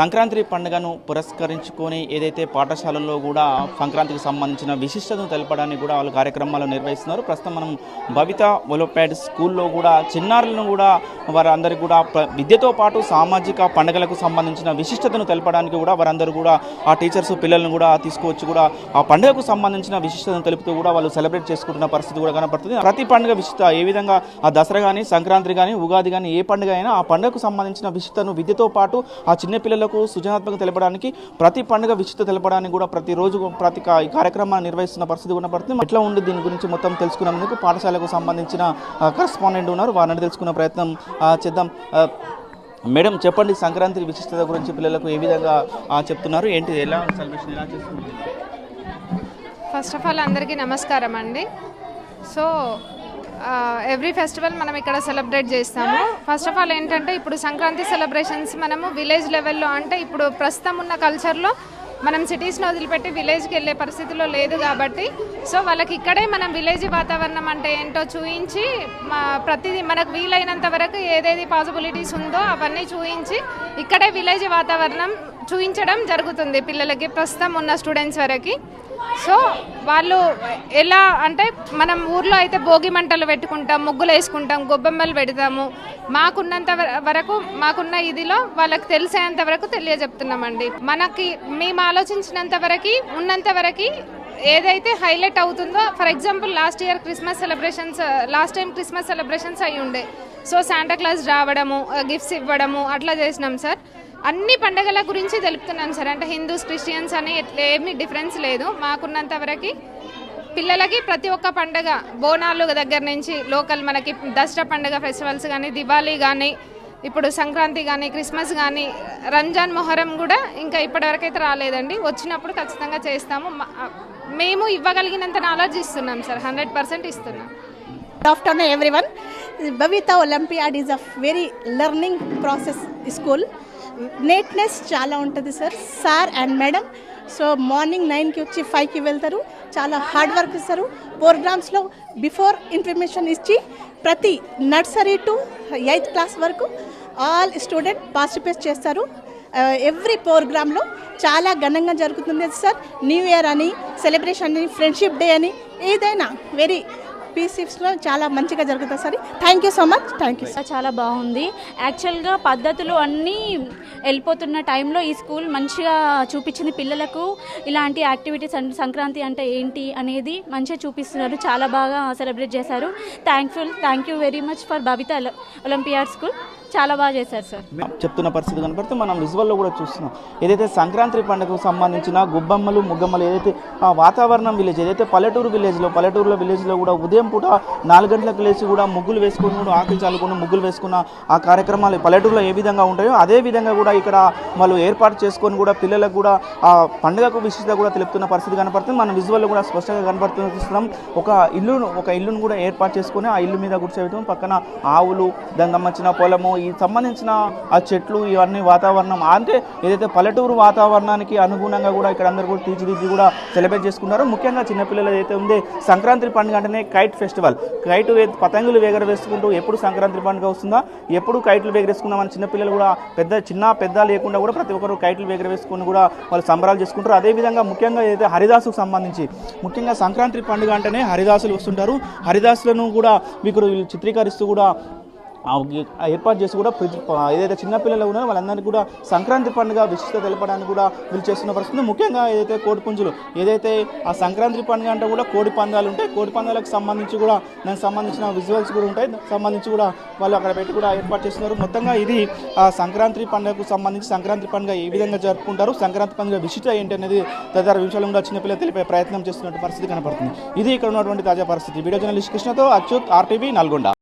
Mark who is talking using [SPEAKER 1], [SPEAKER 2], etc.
[SPEAKER 1] సంక్రాంతి పండుగను పురస్కరించుకొని ఏదైతే పాఠశాలల్లో కూడా సంక్రాంతికి సంబంధించిన విశిష్టతను తెలపడానికి కూడా వాళ్ళు కార్యక్రమాలు నిర్వహిస్తున్నారు. ప్రస్తుతం మనం భవిత ఒలోపాడ్ స్కూల్లో కూడా చిన్నారులను కూడా వారందరికీ కూడా విద్యతో పాటు సామాజిక పండుగలకు సంబంధించిన విశిష్టతను తెలపడానికి కూడా వారందరూ కూడా ఆ టీచర్స్ పిల్లలను కూడా తీసుకువచ్చి కూడా ఆ పండుగకు సంబంధించిన విశిష్టతను తెలుపుతూ కూడా వాళ్ళు సెలబ్రేట్ చేసుకుంటున్న పరిస్థితి కూడా కనపడుతుంది. ప్రతి పండుగ విశిష్ట ఏ విధంగా ఆ దసరా కానీ సంక్రాంతి కానీ ఉగాది కానీ ఏ పండుగ అయినా ఆ పండుగకు సంబంధించిన విశిష్టతను విద్యతో పాటు ఆ చిన్నపిల్లలకు ప్రజలకు సృజనాత్మక తెలపడానికి ప్రతి పండుగ విశిష్ట తెలపడానికి కూడా ప్రతిరోజు ప్రతి కార్యక్రమాన్ని నిర్వహిస్తున్న పరిస్థితి కనపడుతుంది ఎట్లా ఉండి దీని గురించి మొత్తం తెలుసుకున్నందుకు పాఠశాలకు సంబంధించిన కరెస్పాండెంట్ ఉన్నారు. వారిని తెలుసుకునే ప్రయత్నం చేద్దాం. మేడం చెప్పండి సంక్రాంతి విశిష్టత గురించి పిల్లలకు ఏ విధంగా చెప్తున్నారు? ఏంటి ఎలా సెలబ్రేషన్ ఎలా చేస్తున్నారు?
[SPEAKER 2] ఫస్ట్ ఆఫ్ ఆల్ అందరికీ నమస్కారం అండి. సో ఎవ్రీ ఫెస్టివల్ మనం ఇక్కడ సెలబ్రేట్ చేస్తాము. ఫస్ట్ ఆఫ్ ఆల్ ఏంటంటే ఇప్పుడు సంక్రాంతి సెలబ్రేషన్స్ మనము విలేజ్ లెవెల్లో అంటే ఇప్పుడు ప్రస్తుతం ఉన్న కల్చర్లో మనం సిటీస్ను వదిలిపెట్టి విలేజ్కి వెళ్ళే పరిస్థితిలో లేదు కాబట్టి సో వాళ్ళకి ఇక్కడే మనం విలేజ్ వాతావరణం అంటే ఏంటో చూయించి మా ప్రతిదీ మనకు వీలైనంత వరకు ఏదేది పాసిబిలిటీస్ ఉందో అవన్నీ చూయించి ఇక్కడే విలేజ్ వాతావరణం చూయించడం జరుగుతుంది పిల్లలకి ప్రస్తుతం ఉన్న స్టూడెంట్స్ వరకు. సో వాళ్ళు ఎలా అంటే మనం ఊర్లో అయితే భోగి మంటలు పెట్టుకుంటాం ముగ్గులు వేసుకుంటాం గొబ్బెమ్మలు పెడతాము మాకున్నంత వరకు మాకున్న ఇదిలో వాళ్ళకి తెలిసేంత వరకు తెలియజెప్తున్నామండి. మనకి మేము ఆలోచించినంత వరకు ఉన్నంత వరకు ఏదైతే హైలైట్ అవుతుందో for example last year Christmas celebrations last time Christmas celebrations అయి ఉండే. సో శాంటా క్లాస్ రావడము గిఫ్ట్స్ ఇవ్వడము అట్లా చేసినాం సార్. అన్ని పండగల గురించి తెలుపుతున్నాం సార్. అంటే హిందూస్ క్రిస్టియన్స్ అని ఎట్లా ఏమీ డిఫరెన్స్ లేదు. మాకున్నంత వరకు పిల్లలకి ప్రతి ఒక్క పండగ బోనాలు దగ్గర నుంచి లోకల్ మనకి దసరా పండగ ఫెస్టివల్స్ కానీ దివాళీ కానీ ఇప్పుడు సంక్రాంతి కానీ క్రిస్మస్ కానీ రంజాన్ మొహరం కూడా ఇంకా ఇప్పటివరకు అయితే రాలేదండి. వచ్చినప్పుడు ఖచ్చితంగా చేస్తాము. మేము ఇవ్వగలిగినంత నాలెడ్జ్ ఇస్తున్నాం సార్. హండ్రెడ్ పర్సెంట్ ఇస్తున్నాం.
[SPEAKER 3] Good afternoon every one Bhavita olympiad is a very learning process school neatness చాలా ఉంటుంది sir sir and madam so morning నైన్కి వచ్చి ఫైవ్కి వెళ్తారు. చాలా హార్డ్ వర్క్ ఇస్తారు. ప్రోగ్రామ్స్లో బిఫోర్ ఇన్ఫర్మేషన్ ఇచ్చి ప్రతి నర్సరీ టు ఎయిత్ క్లాస్ వరకు ఆల్ స్టూడెంట్ పార్టిసిపేట్ చేస్తారు. ఎవ్రీ ప్రోగ్రాంలో చాలా ఘనంగా జరుగుతుంది. సార్ న్యూ ఇయర్ అని సెలబ్రేషన్ అని ఫ్రెండ్షిప్ డే అని ఏదైనా వెరీ పీసీస్లో చాలా మంచిగా జరుగుతుంది sir. Thank you so much thank you
[SPEAKER 4] చాలా బాగుంది. యాక్చువల్గా పద్ధతులు అన్నీ వెళ్ళిపోతున్న టైంలో ఈ స్కూల్ మంచిగా చూపించింది పిల్లలకు. ఇలాంటి యాక్టివిటీస్ అంటే సంక్రాంతి అంటే ఏంటి అనేది మంచిగా చూపిస్తున్నారు. చాలా బాగా సెలబ్రేట్ చేశారు. Thankful thank you very much for Bhavita olympiad school చాలా బాగా చేశారు సార్
[SPEAKER 1] చెప్తున్న పరిస్థితి కనపడితే మనం విజువల్లో కూడా చూస్తున్నాం. ఏదైతే సంక్రాంతి పండుగకు సంబంధించిన గుబ్బమ్మలు ముగ్గమ్మలు ఏదైతే ఆ వాతావరణం విలేజ్ ఏదైతే పల్లెటూరు విలేజ్లో పల్లెటూరులో విలేజ్లో కూడా ఉదయం పూట నాలుగు గంటలకు లేచి కూడా ముగ్గులు వేసుకుని కూడా ఆకులు చల్లుకుని ముగ్గులు వేసుకున్న ఆ కార్యక్రమాలు పల్లెటూరులో ఏ విధంగా ఉంటాయో అదే విధంగా కూడా ఇక్కడ వాళ్ళు ఏర్పాటు చేసుకొని కూడా పిల్లలకు కూడా ఆ పండుగకు విశిష్టత కూడా తెలుపుతున్న పరిస్థితి కనపడుతుంది. మనం విజువల్లో కూడా స్పష్టంగా కనపడుతున్నాం. ఒక ఇల్లును ఒక ఇల్లును కూడా ఏర్పాటు చేసుకొని ఆ ఇల్లు మీద కూర్చోబెట్టడం పక్కన ఆవులు దానికి సంబంధించిన పొలము ఈ సంబంధించిన ఆ చెట్లు ఇవన్నీ వాతావరణం. అంటే ఏదైతే పల్లెటూరు వాతావరణానికి అనుగుణంగా కూడా ఇక్కడ అందరూ కూడా తీర్చిదిద్ది కూడా సెలబ్రేట్ చేసుకున్నారు ముఖ్యంగా చిన్నపిల్లలు ఏదైతే ఉందో సంక్రాంతి పండుగ అంటేనే కైట్ ఫెస్టివల్. కైట్ పతంగులు పతంగులు ఎగరవేసుకుంటూ ఎప్పుడు సంక్రాంతి పండుగ వస్తుందా? ఎప్పుడు కైట్లు ఎగరేసుకుందామని చిన్నపిల్లలు కూడా పెద్ద చిన్న పెద్ద లేకుండా కూడా ప్రతి ఒక్కరు కైట్లు ఎగరవేసుకుని కూడా వాళ్ళు సంబరాలు చేసుకుంటారు. అదేవిధంగా ముఖ్యంగా ఏదైతే హరిదాసుకు సంబంధించి ముఖ్యంగా సంక్రాంతి పండుగ అంటేనే హరిదాసులు వస్తుంటారు. హరిదాసులను కూడా మీకు చిత్రీకరిస్తూ కూడా ఏర్పాటు చేసి కూడా ప్రతి- ఏదైతే చిన్నపిల్లలు ఉన్నారో వాళ్ళందరినీ కూడా సంక్రాంతి పండుగ విశిష్టత తెలపడానికి కూడా వీళ్ళు చేస్తున్న పరిస్థితి ముఖ్యంగా ఏదైతే కోడి పుంజులు ఏదైతే ఆ సంక్రాంతి పండుగ అంటే కూడా కోడి పందాలు ఉంటాయి. కోడి పందాలకు సంబంధించి కూడా దానికి సంబంధించిన విజువల్స్ కూడా ఉంటాయి. సంబంధించి కూడా వాళ్ళు అక్కడ పెట్టి కూడా ఏర్పాటు చేస్తున్నారు. మొత్తంగా ఇది ఆ సంక్రాంతి పండుగకు సంబంధించి సంక్రాంతి పండుగ ఏ విధంగా జరుపుకుంటారు సంక్రాంతి పండుగ విశిష్ట ఏంటి అనేది తదితర విషయాలు కూడా చిన్నపిల్లలు తెలిపే ప్రయత్నం చేస్తున్నటువంటి పరిస్థితి కనపడుతుంది. ఇది ఇక్కడ ఉన్నటువంటి తాజా పరిస్థితి. వీడియో జర్నలిస్ట్ కృష్ణతో అచ్యుత్ ఆర్టీవీ నల్గొండ.